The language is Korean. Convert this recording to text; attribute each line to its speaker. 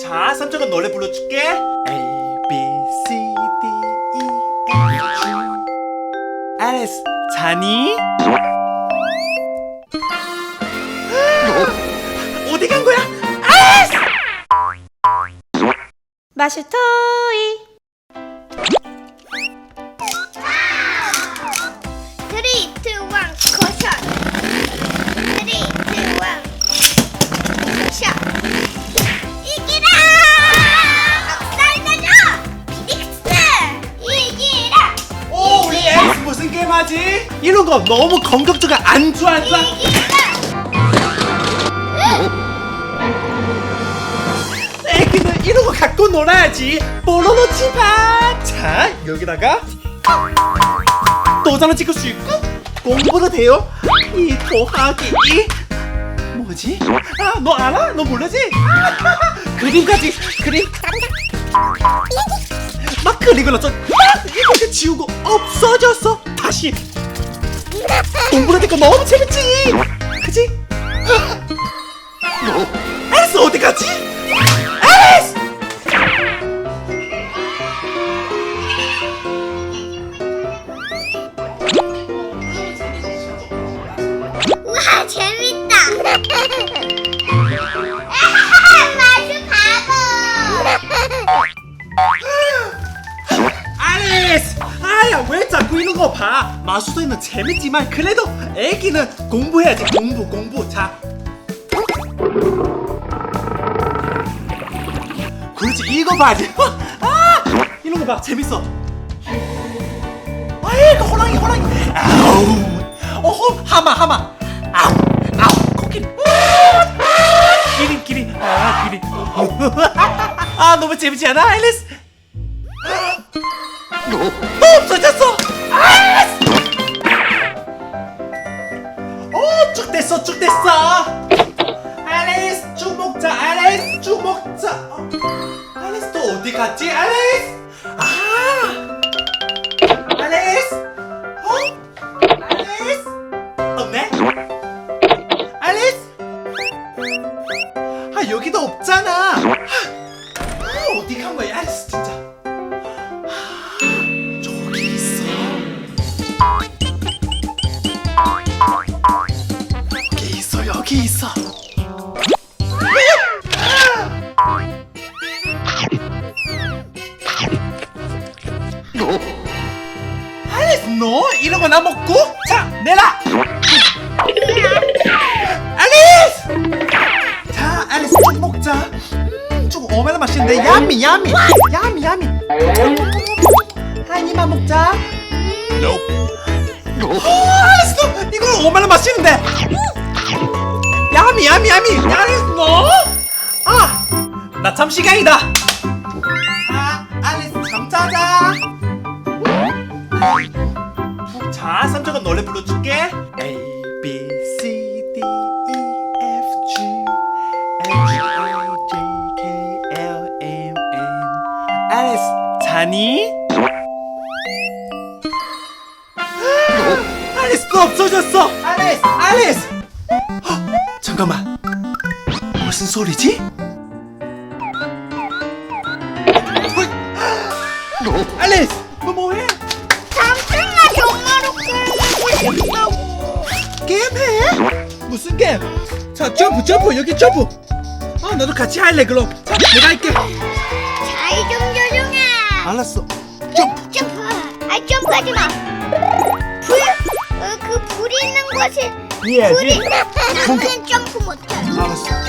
Speaker 1: 자, 삼촌은 노래 불러줄게. A B C D E F G. 알았어. 자니? 어디 간 거야? 알았어.
Speaker 2: 마슈 토이
Speaker 1: 하지? 이런 거 너무 공격적으로 안 좋아, 안 좋아. 애기는 이런 거 갖고 놀아야지. 뽀로로 치파. 자, 여기다가 도장을 찍을 수 있고 공부도 돼요. 이 더하기 이 뭐지? 아, 너 알아? 너 모르지? 그림까지 그림. 막 그리고 나서 막 이렇게 지우고 없어졌어. 다시 공부하니까 너무 재밌지. 그지? 앨리스 어디 갔지? 마수도이는 재밌지만 그래도 애기는 공부해야지. 공부 공부. 자. 그렇지. 이거 봐야지. 아! 이런 거 봐. 재밌어. 아이 그 호랑이 호랑이. 아우. 어허 하마 하마. 아우 아우. 코끼리. 아, 기린 기린. 아 기린. 아 너무 재밌지 않아? 앨리스. 또 없어졌어! 아! 됐어, 쭉 됐어! 앨리스, 쭉 먹자, 앨리스, 쭉 먹자! 어, 앨리스 또 어디 갔지, 앨리스? 아! 앨리스? 어? 앨리스? 없네? 앨리스? 아, 여기도 없잖아! 아, 여기 있어. 알리스, 너 이런 거 나 먹고? 자, 내라. 알리스. 자, 알리스 쭉 먹자. 음, 쭉 얼마나 맛있는데? 야미, 야미, 야미, 야미. 한 입만 먹자. 어, 알았어. 이걸 얼마나 맛있는데? 야미 야미 야미. 알았어. 아, 나참 시간이다. 자, 알았어. 잠자자. 자, 삼촌은 노래 불러줄게. A B C D E F G H I J K L M N. 알았어. 자니? 알리스 또 없어졌어! 알리스! 알리스! 소리지? 어이, 알리스! 너 뭐해?
Speaker 3: 잠깐만 게임하고 싶다고
Speaker 1: 게임해? 무슨 게임? 자 점프 점프 여기 점프. 아 나도 같이 할래 그럼. 자 내가 할게.
Speaker 3: 잘좀 조종해.
Speaker 1: 알았어. 점프.
Speaker 3: 점프. 아 점프하지 마불 어, 그 있는 곳에
Speaker 1: 해야지.
Speaker 3: 불이 나는 점프 못해.
Speaker 1: 알았어